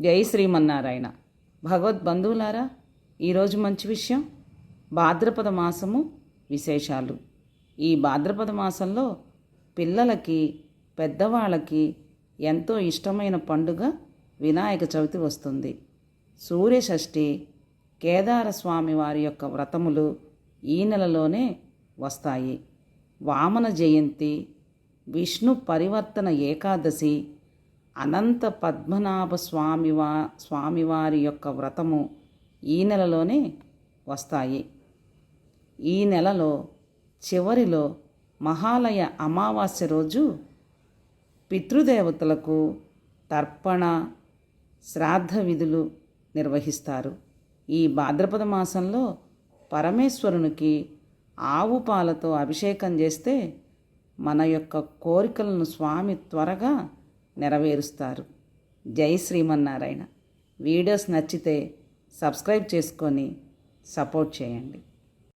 జై శ్రీమన్నారాయణ. భగవద్ బంధువులారా ఈరోజు మంచి విషయం భాద్రపద మాసము విశేషాలు. ఈ భాద్రపద మాసంలో పిల్లలకి పెద్దవాళ్ళకి ఎంతో ఇష్టమైన పండుగ వినాయక చవితి వస్తుంది. సూర్యషష్ఠి కేదార స్వామి వారి యొక్క వ్రతములు ఈ నెలలోనే వస్తాయి. వామన జయంతి విష్ణు పరివర్తన ఏకాదశి అనంత పద్మనాభ స్వామివా స్వామివారి యొక్క వ్రతము ఈ నెలలోనే వస్తాయి. ఈ నెలలో చివరిలో మహాలయ అమావాస్య రోజు పితృదేవతలకు తర్పణ శ్రాద్ధ విధులు నిర్వహిస్తారు. ఈ భాద్రపద మాసంలో పరమేశ్వరునికి ఆవు పాలతో అభిషేకం చేస్తే మన యొక్క కోరికలను స్వామి త్వరగా నెరవేరుస్తారు. జై శ్రీమన్నారాయణ. వీడియోస్ నచ్చితే సబ్స్క్రైబ్ చేసుకొని సపోర్ట్ చేయండి.